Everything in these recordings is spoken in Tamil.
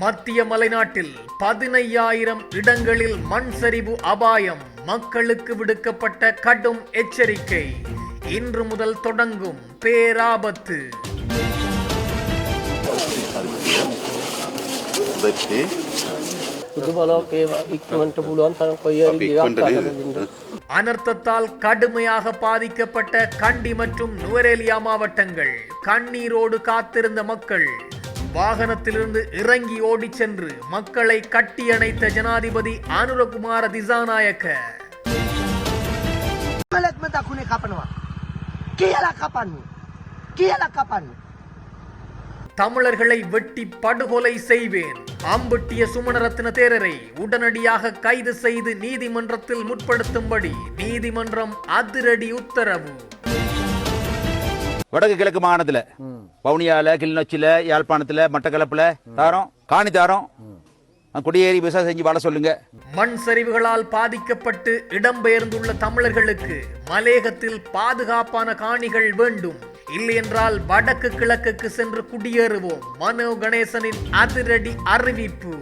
மத்திய மலைநாட்டில் பதினையாயிரம் இடங்களில் மண் சரிவு அபாயம். மக்களுக்கு விடுக்கப்பட்ட கடும் எச்சரிக்கை. இன்று முதல் தொடங்கும் பேராபத்து. அனர்த்தத்தால் கடுமையாக பாதிக்கப்பட்ட கண்டி மற்றும் நுவரேலியா மாவட்டங்கள். கண்ணீரோடு காத்திருந்த மக்கள். வாகனத்திலிருந்து இறங்கி ஓடி சென்று மக்களை கட்டியணைத்த ஜனாதிபதி அனுரகுமார திசாநாயக்க தமிழர்களை வெட்டி படுகொலை செய்வேன். ஆம்பட்டிய சுமணரத்ன தேரரை உடனடியாக கைது செய்து நீதிமன்றத்தில் முற்படுத்தும்படி நீதிமன்றம் அதிரடி உத்தரவு. வடக்கு கிழக்கு மாநிலத்தில். வவுனியாவில் கிளிநொச்சியில் யாழ்ப்பாணத்தில் மட்டக்களப்பில் தாரோம் காணி தாரோம். குடியேறி விவசாயம் செஞ்சு வாழ சொல்லுங்க. மண் சரிவுகளால் பாதிக்கப்பட்டு இடம்பெயர்ந்துள்ள தமிழர்களுக்கு மலேகத்தில் பாதுகாப்பான காணிகள் வேண்டும். இல்லையென்றால் வடக்கு கிழக்குக்கு சென்று குடியேறுவோம். மனோ கணேசனின் அதிரடி அறிவிப்பு.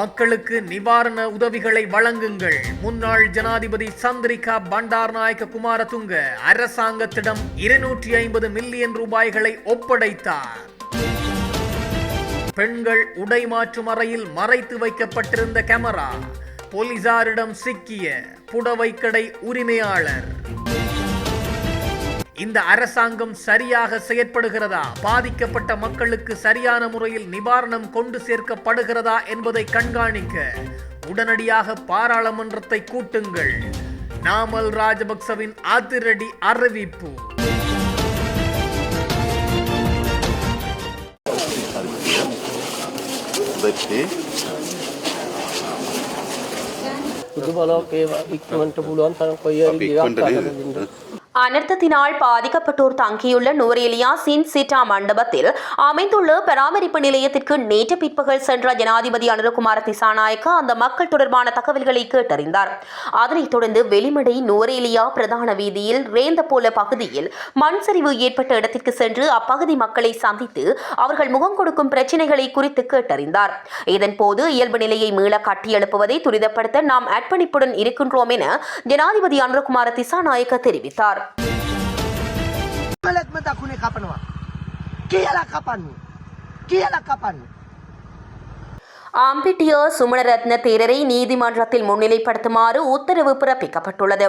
மக்களுக்கு நிவாரண உதவிகளை வழங்குங்கள். முன்னாள் ஜனாதிபதி சந்திரிகா பண்டார்நாயக்க குமாரதுங்க அரசாங்கத்திடம் இருநூற்றி ஐம்பது மில்லியன் ரூபாய்களை ஒப்படைத்தார். பெண்கள் உடை மாற்றும் அறையில் மறைத்து வைக்கப்பட்டிருந்த கேமரா போலீசாரிடம் சிக்கிய புடவைக்கடை உரிமையாளர். இந்த அரசாங்கம் சரியாக செயற்படுகிறதா பாதிக்கப்பட்ட மக்களுக்கு சரியான முறையில் நிவாரணம் கொண்டு சேர்க்கப்படுகிறதா என்பதை கண்காணிக்க உடனடியாக பாராளுமன்றத்தை கூட்டுங்கள் நாமல் ராஜபக்சவின் அதிரடி அறிவிப்பு දෙත්තේ සුදු බලක් ඒ ඉක්මට පුළුවන් තරම් කොයි හරි අපි அனர்த்தத்தினால் பாதிக்கப்பட்டோர் தங்கியுள்ள நூரேலியா சின் சிட்டா மண்டபத்தில் அமைந்துள்ள பராமரிப்பு நிலையத்திற்கு நேற்று பிற்பகல் சென்ற ஜனாதிபதி அனுரகுமார் திசாநாயக்கா அந்த மக்கள் தொடர்பான தகவல்களை கேட்டறிந்தார். அதனைத் தொடர்ந்து வெளிமடை நூரேலியா பிரதான வீதியில் ரேந்த போல பகுதியில் மண் சரிவு ஏற்பட்ட இடத்திற்கு சென்று அப்பகுதி மக்களை சந்தித்து அவர்கள் முகம் கொடுக்கும் பிரச்சினைகளை குறித்து கேட்டறிந்தார். இதன்போது இயல்பு நிலையை மீள கட்டியெழுப்புவதை துரிதப்படுத்த நாம் அர்ப்பணிப்புடன் இருக்கின்றோம் என ஜனாதிபதி அனுரகுமார் திசாநாயக்க தெரிவித்தார். Melihat mata aku ni kapan wah? Kialah kapan? Kialah kapan? ஆம்பிட்டியர் Sumanaratne தேரரை நீதிமன்றத்தில் முன்னிலைப்படுத்துமாறு உத்தரவு பிறப்பிக்கப்பட்டுள்ளது.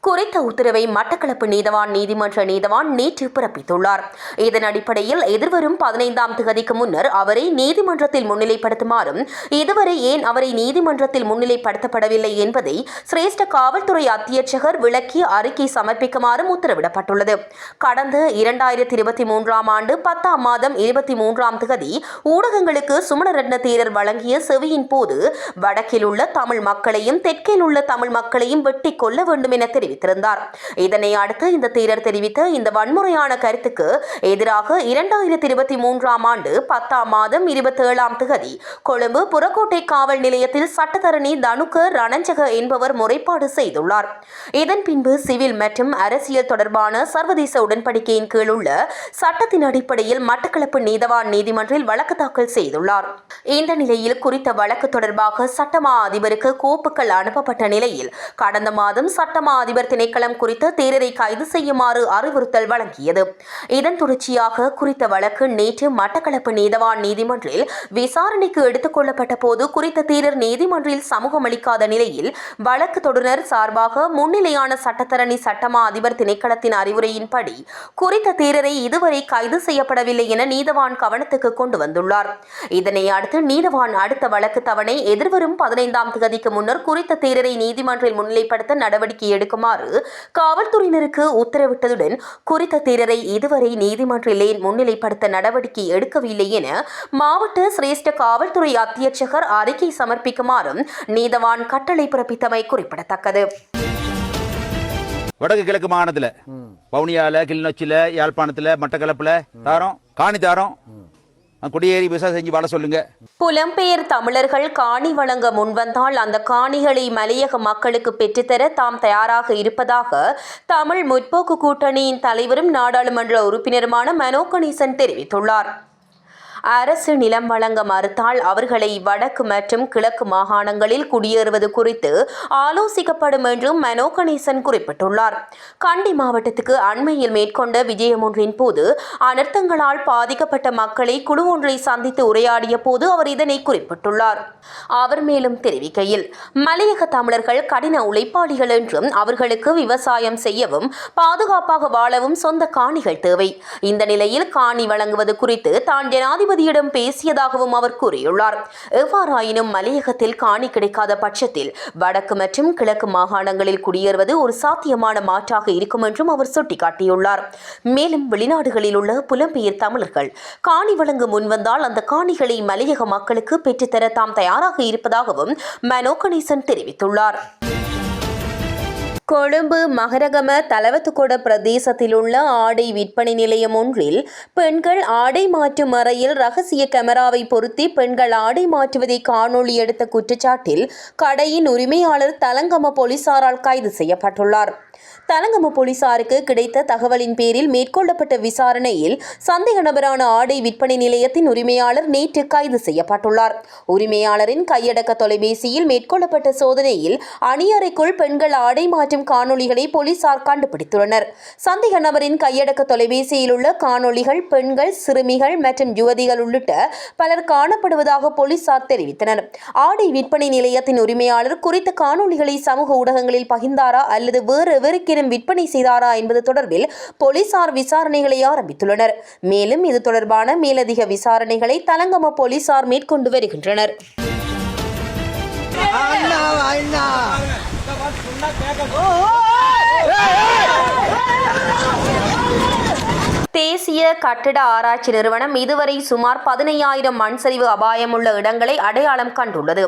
குறித்த உத்தரவை மட்டக்களப்பு நீதவான் நீதிமன்ற நீதவான் நேற்று பிறப்பித்துள்ளார். இதன் அடிப்படையில் எதிர்வரும் பதினைந்தாம் தேதிக்கு முன்னர் அவரை நீதிமன்றத்தில் முன்னிலைப்படுத்துமாறும் இதுவரை ஏன் அவரை நீதிமன்றத்தில் முன்னிலைப்படுத்தப்படவில்லை என்பதை சிரேஷ்ட காவல்துறை அத்தியட்சகர் விளக்கி அறிக்கை சமர்ப்பிக்குமாறும் உத்தரவிடப்பட்டுள்ளது. கடந்த இரண்டாயிரத்தி இருபத்தி மூன்றாம் ஆண்டு பத்தாம் மாதம் இருபத்தி மூன்றாம் தேதி ஊடகங்களுக்கு சுமணரத்ன தேரர் வழங்கிய செவியின் போது வடக்கில் உள்ள தமிழ் மக்களையும் தெற்கில் உள்ள தமிழ் மக்களையும் வெட்டி கொள்ள வேண்டும் என தெரிவித்திருந்தார். இதனை அடுத்து இந்த தீரர் தெரிவித்த இந்த வன்முறையான கருத்துக்கு எதிராக இரண்டாயிரத்தி இருபத்தி மூன்றாம் ஆண்டு பத்தாம் மாதம் இருபத்தி ஏழாம் திகதி கொழும்பு புறக்கோட்டை காவல் நிலையத்தில் சட்டத்தரணி தனுக ரணஞ்சக என்பவர் முறைப்பாடு செய்துள்ளார். இதன் பின்பு சிவில் மற்றும் அரசியல் தொடர்பான சர்வதேச உடன்படிக்கையின் கீழ் உள்ள சட்டத்தின் அடிப்படையில் மட்டக்களப்பு நீதவான் நீதிமன்றில் வழக்கு தாக்கல் செய்துள்ளார். இந்த நிலையில் நிலையில் குறித்த வழக்கு தொடர்பாக சட்டமா அதிபருக்கு கோப்புகள் அனுப்பப்பட்ட நிலையில் கடந்த மாதம் சட்டமா அதிபர் திணைக்களம் குறித்து தேரரை கைது செய்யுமாறு அறிவுறுத்தல் வழங்கியது. இதன் தொடர்ச்சியாக குறித்த வழக்கு நேற்று மட்டக்களப்பு நீதவான் நீதிமன்றில் விசாரணைக்கு எடுத்துக் கொள்ளப்பட்ட போது குறித்த தீரர் நீதிமன்றில் சமூகம் அளிக்காத நிலையில் வழக்கு தொடர் சார்பாக முன்னிலையான சட்டத்தரணி சட்டமா அதிபர் திணைக்களத்தின் அறிவுரையின்படி குறித்த தீரரை இதுவரை கைது செய்யப்படவில்லை என நீதவான் கவனத்துக்கு கொண்டு வந்துள்ளார். இதனை அடுத்து நீதவான் அடுத்த வழக்கு தவணை எதிர்வரும் பதினைந்தாம் தேதிக்கு முன்னர் குறித்த தேரரை நீதிமன்றில் முன்னிலைப்படுத்த நடவடிக்கை எடுக்குமாறு காவல்துறையினருக்கு உத்தரவிட்டதுடன் குறித்த தேரரை இதுவரை நீதிமன்றில் முன்னிலைப்படுத்த நடவடிக்கை எடுக்கவில்லை என மாவட்ட சிரேஷ்ட காவல்துறை அத்தியட்சகர் அறிக்கை சமர்ப்பிக்குமாறும் நீதவான் கட்டளை பிறப்பித்தமை குறிப்பிடத்தக்கது. வடக்கு கிழக்கு மாகாணத்துல வவுனியால கிளிநொச்சியில யாழ்ப்பாணத்துல மட்டக்களப்புல தாரோம் காணி தாரோம் கொடியேறி விவசாயம் செஞ்சு வாழ சொல்லுங்க. புலம்பெயர் தமிழர்கள் காணி வழங்க முன்வந்தால் அந்த காணிகளை மலையக மக்களுக்கு பெற்றுத்தர தாம் தயாராக இருப்பதாக தமிழ் முற்போக்கு கூட்டணியின் தலைவரும் நாடாளுமன்ற உறுப்பினருமான மனோ கணேசன் தெரிவித்துள்ளார். அரசு நிலம் வழங்க மறுத்தால் அவர்களை வடக்கு மற்றும் கிழக்கு மாகாணங்களில் குடியேறுவது குறித்து ஆலோசிக்கப்படும் என்றும் மனோ கணேசன் குறிப்பிட்டுள்ளார். கண்டி மாவட்டத்துக்கு அண்மையில் மேற்கொண்ட விஜயம் ஒன்றின் போது அனர்த்தங்களால் பாதிக்கப்பட்ட மக்களை குழு ஒன்றை சந்தித்து உரையாடிய போது அவர் இதனை குறிப்பிட்டுள்ளார். அவர் மேலும் தெரிவிக்கையில் மலையக தமிழர்கள் கடின உழைப்பாளிகள் என்றும் அவர்களுக்கு விவசாயம் செய்யவும் பாதுகாப்பாக வாழவும் சொந்த காணிகள் தேவை. இந்த நிலையில் காணி வழங்குவது குறித்து தான் ஜனாதிபதி ஜனாதிபதியிடம் பேசியதாகவும் அவர் கூறியுள்ளார். எவ்வாறாயினும் மலையகத்தில் காணி கிடைக்காத பட்சத்தில் வடக்கு மற்றும் கிழக்கு மாகாணங்களில் குடியேறுவது ஒரு சாத்தியமான மாற்றாக இருக்கும் என்றும் அவர் சுட்டிக்காட்டியுள்ளார். மேலும் வெளிநாடுகளில் உள்ள புலம்பெயர் தமிழர்கள் காணி வழங்க முன்வந்தால் அந்த காணிகளை மலையக மக்களுக்கு பெற்றுத்தர தாம் தயாராக இருப்பதாகவும் மனோ கணேசன் தெரிவித்துள்ளார். கொழும்பு மகரகம தலவத்துக்கொட பிரதேசத்தில் உள்ள ஆடை விற்பனை நிலையம் ஒன்றில் பெண்கள் ஆடை மாற்றும் அறையில் ரகசிய கேமராவை பொருத்தி பெண்கள் ஆடை மாற்றுவதை காணொளி எடுத்த குற்றச்சாட்டில் கடையின் உரிமையாளர் தலங்கம போலீசாரால் கைது செய்யப்பட்டுள்ளார். தலங்கம போலீசாருக்கு கிடைத்த தகவலின் பேரில் மேற்கொள்ளப்பட்ட விசாரணையில் சந்தேக நபரான ஆடை விற்பனை நிலையத்தின் உரிமையாளர் நேற்று கைது செய்யப்பட்டுள்ளார். உரிமையாளரின் கையடக்க தொலைபேசியில் மேற்கொள்ளப்பட்ட சோதனையில் அணியறைக்குள் பெண்கள் ஆடை மாற்றும் காணொளிகளை போலீசார் கண்டுபிடித்துள்ளனர். சந்தேக நபரின் கையடக்க தொலைபேசியில் உள்ள காணொளிகள் பெண்கள் சிறுமிகள் மற்றும் யுவதிகள் உள்ளிட்ட பலர் காணப்படுவதாக போலீசார் தெரிவித்தனர். ஆடை விற்பனை நிலையத்தின் உரிமையாளர் குறித்த காணொளிகளை சமூக ஊடகங்களில் பகிர்ந்தாரா அல்லது வேறு எவருக்கேனும் விற்பனை செய்தாரா என்பது தொடர்பில் போலீசார் விசாரணைகளை ஆரம்பித்துள்ளனர் மேலும் இது தொடர்பான மேலதிக விசாரணைகளை தலங்கம போலீசார் மேற்கொண்டு வருகின்றனர் Aina, aina. தேசிய கட்டிட ஆராய்ச்சி நிறுவனம் இதுவரை சுமார் பதினையாயிரம் மண் சரிவு அபாயமுள்ள இடங்களை அடையாளம் கண்டுள்ளது.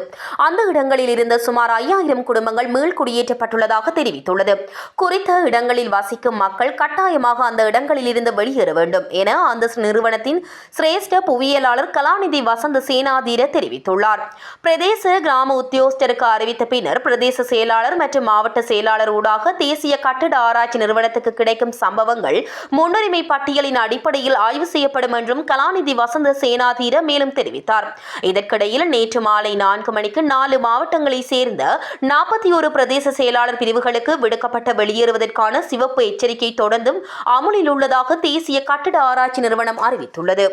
அந்த இடங்களில் இருந்த சுமார் ஐயாயிரம் குடும்பங்கள் மீள்குடியேற்றப்பட்டுள்ளதாக தெரிவித்துள்ளது. குறித்த இடங்களில் வசிக்கும் மக்கள் கட்டாயமாக அந்த இடங்களில் இருந்து வெளியேற வேண்டும் என அந்த நிறுவனத்தின் சிரேஷ்ட புவியியலாளர் கலாநிதி வசந்த சேனாதீர தெரிவித்துள்ளார். பிரதேச கிராம உத்தியோகஸ்தருக்கு அறிவித்த பின்னர் பிரதேச செயலாளர் மற்றும் மாவட்ட செயலாளர் ஊடாக தேசிய கட்டிட ஆராய்ச்சி நிறுவனத்துக்கு கிடைக்கும் சம்பவங்கள் முன்னுரிமை பட்டியல் புள்ளிகளின் அடிப்படையில் ஆய்வு செய்யப்படும் என்றும் கலாநிதி வசந்த சேனாதீர மேலும் தெரிவித்தார். இதற்கிடையில் நேற்று மாலை நான்கு மணிக்கு நாலு மாவட்டங்களைச் சேர்ந்த நாற்பத்தி ஒரு பிரதேச செயலாளர் பிரிவுகளுக்கு விடுக்கப்பட்ட வெளியேறுவதற்கான சிவப்பு எச்சரிக்கை தொடர்ந்தும் அமுலில் உள்ளதாக தேசிய கட்டிட ஆராய்ச்சி நிறுவனம் அறிவித்துள்ளது.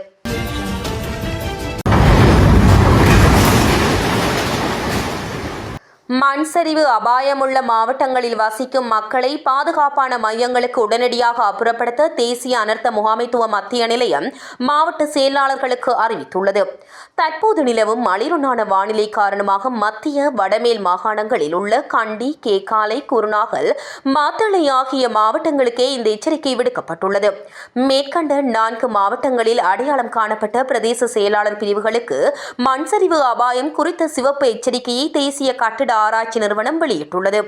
மண் சரிவு அபாயமுள்ள மாவட்டங்களில் வசிக்கும் மக்களை பாதுகாப்பான மையங்களுக்கு உடனடியாக அப்புறப்படுத்த தேசிய அனர்த்த முகாமைத்துவ மத்திய நிலையம் மாவட்ட செயலாளர்களுக்கு அறிவித்துள்ளது. தற்போது நிலவும் மலிருணான வானிலை காரணமாக மத்திய வடமேல் மாகாணங்களில் உள்ள கண்டி கேகாலை குருநாகல் மாத்தளை ஆகிய மாவட்டங்களுக்கே இந்த எச்சரிக்கை விடுக்கப்பட்டுள்ளது. மேற்கண்ட நான்கு மாவட்டங்களில் அடையாளம் காணப்பட்ட பிரதேச செயலாளர் பிரிவுகளுக்கு மண் சரிவு அபாயம் குறித்த சிவப்பு எச்சரிக்கையை தேசிய கட்டிட ஆராய்ச்சி நிறுவனம் வெளியிட்டுள்ளது.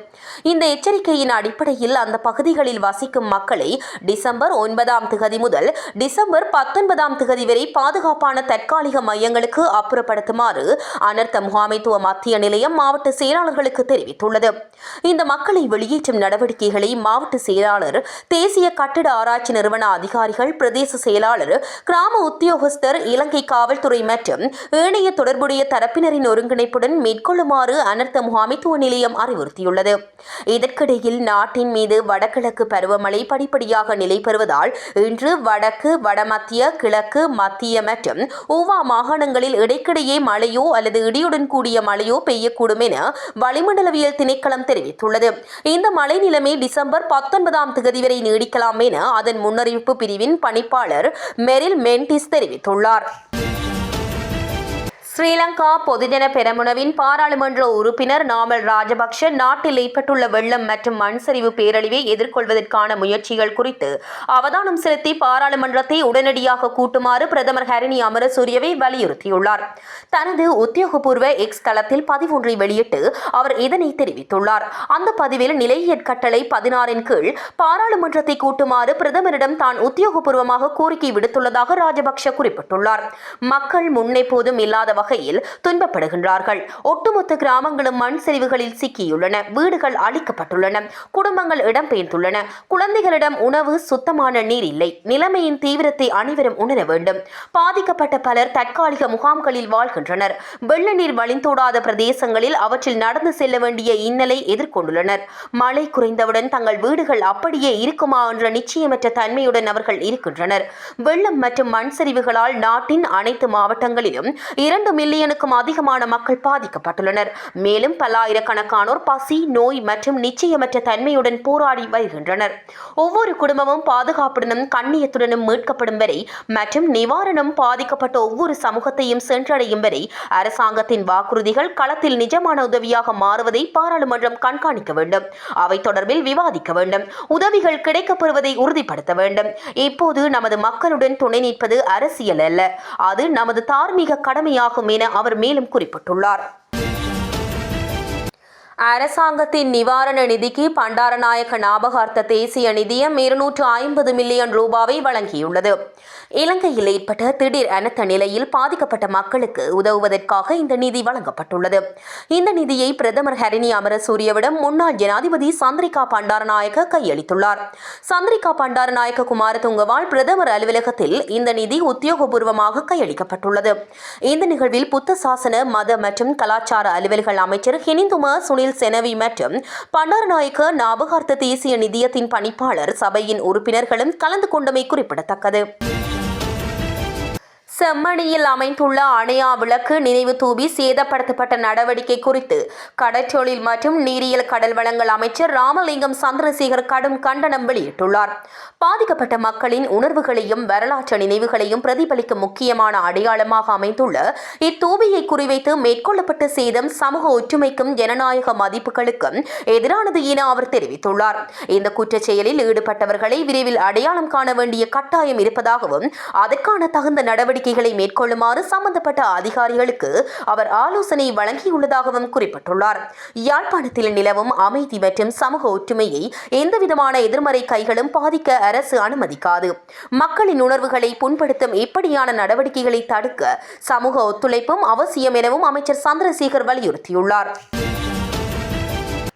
இந்த எச்சரிக்கையின் அடிப்படையில் அந்த பகுதிகளில் வசிக்கும் மக்களை டிசம்பர் ஒன்பதாம் திகதி முதல் டிசம்பர் பத்தொன்பதாம் திகதி வரை பாதுகாப்பான தற்காலிக மையங்களுக்கு அப்புறப்படுத்துமாறு அனர்த்த முகாமைத்துவ மத்திய நிலையம் மாவட்ட செயலாளர்களுக்கு தெரிவித்துள்ளது. இந்த மக்களை வெளியேற்றும் நடவடிக்கைகளை மாவட்ட செயலாளர் தேசிய கட்டிட ஆராய்ச்சி நிறுவன அதிகாரிகள் பிரதேச செயலாளர் கிராம உத்தியோகஸ்தர் இலங்கை காவல்துறை மற்றும் ஏனைய தொடர்புடைய தரப்பினரின் ஒருங்கிணைப்புடன் மேற்கொள்ளுமாறு அனர்த்த முகாம் முகாமைத்துவ நிலையம் அறிவுறுத்தியுள்ளது. இதற்கிடையில் நாட்டின் மீது வடகிழக்கு பருவமழை படிப்படியாக நிலை பெறுவதால் இன்று வடக்கு வடமத்திய கிழக்கு மத்திய மற்றும் ஊவா மாகாணங்களில் இடைக்கிடையே மழையோ அல்லது இடியுடன் கூடிய மழையோ பெய்யக்கூடும் என வளிமண்டலவியல் திணைக்களம் தெரிவித்துள்ளது. இந்த மழை நிலைமை டிசம்பர் பத்தொன்பதாம் தேதி வரை நீடிக்கலாம் என அதன் முன்னறிவிப்பு பிரிவின் பணிப்பாளர் மெரில் மென்டிஸ் தெரிவித்துள்ளார். ஸ்ரீலங்கா பொதுஜன பெரமுனவின் பாராளுமன்ற உறுப்பினர் நாமல் ராஜபக்ஷ நாட்டில் ஏற்பட்டுள்ள வெள்ளம் மற்றும் மண் சரிவு பேரழிவை எதிர்கொள்வதற்கான முயற்சிகள் குறித்து அவதானம் செலுத்தி பாராளுமன்றத்தை உடனடியாக கூட்டுமாறு பிரதமர் ஹரிணி அமரசூரியவை வலியுறுத்தியுள்ளார். தனது உத்தியோகபூர்வ எக்ஸ் தளத்தில் பதிவொன்றை வெளியிட்டு அவர் இதனை தெரிவித்துள்ளார். அந்த பதிவில் நிலையியற் கட்டளை பதினாறின் கீழ் பாராளுமன்றத்தை கூட்டுமாறு பிரதமரிடம் தான் உத்தியோகபூர்வமாக கோரிக்கை விடுத்துள்ளதாக ராஜபக்ஷ குறிப்பிட்டுள்ளார். மக்கள் முன்னெப்போதும் இல்லாத வகையில் துன்பப்படுகின்றார்கள். ஒட்டுமொத்த கிராமங்களும் மண் சரிவுகளில் சிக்கியுள்ளன. வீடுகள் அழிக்கப்பட்டுள்ளன. குடும்பங்கள் இடம்பெயர்ந்துள்ளன குழந்தைகளிடம் உணவு சுத்தமான நீர் இல்லை. நிலைமையின் தீவிரத்தை அனைவரும் உணர வேண்டும். பாதிக்கப்பட்ட பலர் தற்காலிக முகாம்களில் வாழ்கின்றனர். வெள்ள நீர் வழிந்தோடாத பிரதேசங்களில் அவற்றில் நடந்து செல்ல வேண்டிய இன்னலை எதிர்கொண்டுள்ளனர். மழை குறைந்தவுடன் தங்கள் வீடுகள் அப்படியே இருக்குமா என்ற நிச்சயமற்ற தன்மையுடன் அவர்கள் இருக்கின்றனர். வெள்ளம் மற்றும் மண் சரிவுகளால் நாட்டின் அனைத்து மாவட்டங்களிலும் இரண்டு மில்லியனுக்கும் அதிகமான மக்கள் பாதிக்கப்பட்டுள்ளனர். மேலும் பல்லாயிரக்கணக்கானோர் பசி நோய் மற்றும் நிச்சயமற்ற தன்மையுடன் போராடி வருகின்றனர். ஒவ்வொரு குடும்பமும் பாதுகாப்புடனும் கண்ணியத்துடனும் மீட்கப்படும் வரை மற்றும் நிவாரணம் பாதிக்கப்பட்ட ஒவ்வொரு சமூகத்தையும் சென்றடையும் வரை அரசாங்கத்தின் வாக்குறுதிகள் களத்தில் நிஜமான உதவியாக மாறுவதை பாராளுமன்றம் கண்காணிக்க வேண்டும். அவை தொடர்பில் விவாதிக்க வேண்டும். உதவிகள் கிடைக்கப்பெறுவதை உறுதிப்படுத்த வேண்டும். இப்போது நமது மக்களுடன் துணை நிற்பது அரசியல் அல்ல. அது நமது தார்மீக கடமையாகும் என அவர் மேலும் குறிப்பிட்டுள்ளார். அரசாங்கத்தின் நிவாரண நிதிக்கு பண்டாரநாயக்க ஞாபகார்த்த தேசிய நிதியம் இருநூற்று ஐம்பது மில்லியன் ரூபாவை வழங்கியுள்ளது. இலங்கையில் ஏற்பட்ட திடீர் அனர்த்த நிலையில் பாதிக்கப்பட்ட மக்களுக்கு உதவுவதற்காக இந்த நிதி வழங்கப்பட்டுள்ளது. இந்த நிதியை பிரதமர் ஹரிணி அமரசூரியவிடம் முன்னாள் ஜனாதிபதி சந்திரிகா பண்டாரநாயக்க கையளித்துள்ளார். சந்திரிகா பண்டாரநாயக்க குமாரதுங்கவால் பிரதமர் அலுவலகத்தில் இந்த நிதி உத்தியோகபூர்வமாக கையளிக்கப்பட்டுள்ளது. இந்த நிகழ்வில் புத்த சாசன மத மற்றும் கலாச்சார அலுவல்கள் அமைச்சர் ஹினிந்தும சுனில் செனவி மற்றும் பண்டாரநாயக்க ஞாபகார்த்த தேசிய நிதியத்தின் பணிப்பாளர் சபையின் உறுப்பினர்களும் கலந்து கொண்டமை குறிப்பிடத்தக்கது. செம்மணியில் அமைந்துள்ள அணையா விளக்கு நினைவு தூவி சேதப்படுத்தப்பட்ட நடவடிக்கை குறித்து கடற்றொழில் மற்றும் நீரியல் கடல் வளங்கள் அமைச்சர் ராமலிங்கம் சந்திரசேகர் கடும் கண்டனம் வெளியிட்டுள்ளார். பாதிக்கப்பட்ட மக்களின் உணர்வுகளையும் வரலாற்று நினைவுகளையும் பிரதிபலிக்கும் முக்கியமான அடையாளமாக அமைந்துள்ள இத்தூபியை குறிவைத்து மேற்கொள்ளப்பட்ட சேதம் சமூக ஒற்றுமைக்கும் ஜனநாயக மதிப்புகளுக்கும் எதிரானது என அவர் தெரிவித்துள்ளார். இந்த குற்றச் செயலில் ஈடுபட்டவர்களை விரைவில் அடையாளம் காண வேண்டிய கட்டாயம் இருப்பதாகவும் அதற்கான தகுந்த நடவடிக்கை நடவடிக்கைகளை மேற்கொள்ளுமாறு சம்பந்தப்பட்ட அதிகாரிகளுக்கு அவர் ஆலோசனை வழங்கியுள்ளதாகவும் குறிப்பிட்டுள்ளார். யாழ்ப்பாணத்தில் நிலவும் அமைதி மற்றும் சமூக ஒற்றுமையை எந்தவிதமான எதிர்மறை கைகளும் பாதிக்க அரசு அனுமதிக்காது. மக்களின் உணர்வுகளை புண்படுத்தும் இப்படியான நடவடிக்கைகளை தடுக்க சமூக ஒத்துழைப்பும் அவசியம் எனவும் அமைச்சர் சந்திரசேகர் வலியுறுத்தியுள்ளார்.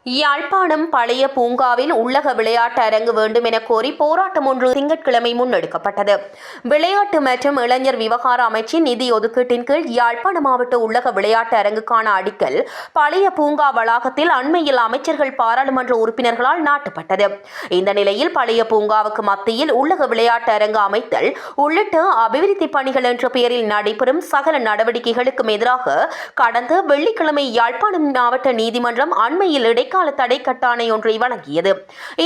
யாழ்ப்பாணம் பழைய பூங்காவில் உள்ளக விளையாட்டு அரங்கு வேண்டும் என கோரி போராட்டம் ஒன்று திங்கட்கிழமை முன்னெடுக்கப்பட்டது. விளையாட்டு மற்றும் இளைஞர் விவகார அமைச்சின் நிதி ஒதுக்கீட்டின் கீழ் யாழ்ப்பாண மாவட்ட உள்ளக விளையாட்டு அரங்குக்கான அடிக்கல் பழைய பூங்கா வளாகத்தில் அண்மையில் அமைச்சர்கள் பாராளுமன்ற உறுப்பினர்களால் நாட்டப்பட்டது. இந்த நிலையில் பழைய பூங்காவுக்கு மத்தியில் உள்ளக விளையாட்டு அரங்கு அமைத்தல் உள்ளிட்ட அபிவிருத்தி பணிகள் என்ற பெயரில் நடைபெறும் சகல நடவடிக்கைகளுக்கும் எதிராக கடந்த வெள்ளிக்கிழமை யாழ்ப்பாணம் மாவட்ட நீதிமன்றம் அண்மையில் இடைக்கால தடை கட்டாணை ஒன்றை வழங்கியது.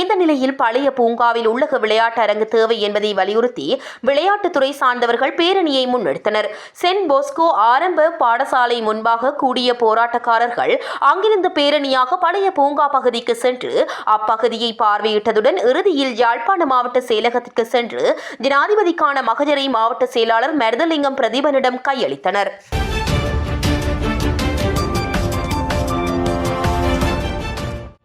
இந்த நிலையில் பழைய பூங்காவில் உள்ளக விளையாட்டு அரங்கு தேவை என்பதை வலியுறுத்தி விளையாட்டுத்துறை சார்ந்தவர்கள் பேரணியை முன்னெடுத்தனர். சென்ட் போஸ்கோ ஆரம்ப பாடசாலை முன்பாக கூடிய போராட்டக்காரர்கள் அங்கிருந்து பேரணியாக பழைய பூங்கா பகுதிக்கு சென்று அப்பகுதியை பார்வையிட்டதுடன் இறுதியில் யாழ்ப்பாண மாவட்ட செயலகத்திற்கு சென்று ஜனாதிபதிக்கான மகஜரை மாவட்ட செயலாளர் மருதலிங்கம் பிரதீபனிடம் கையளித்தனர்.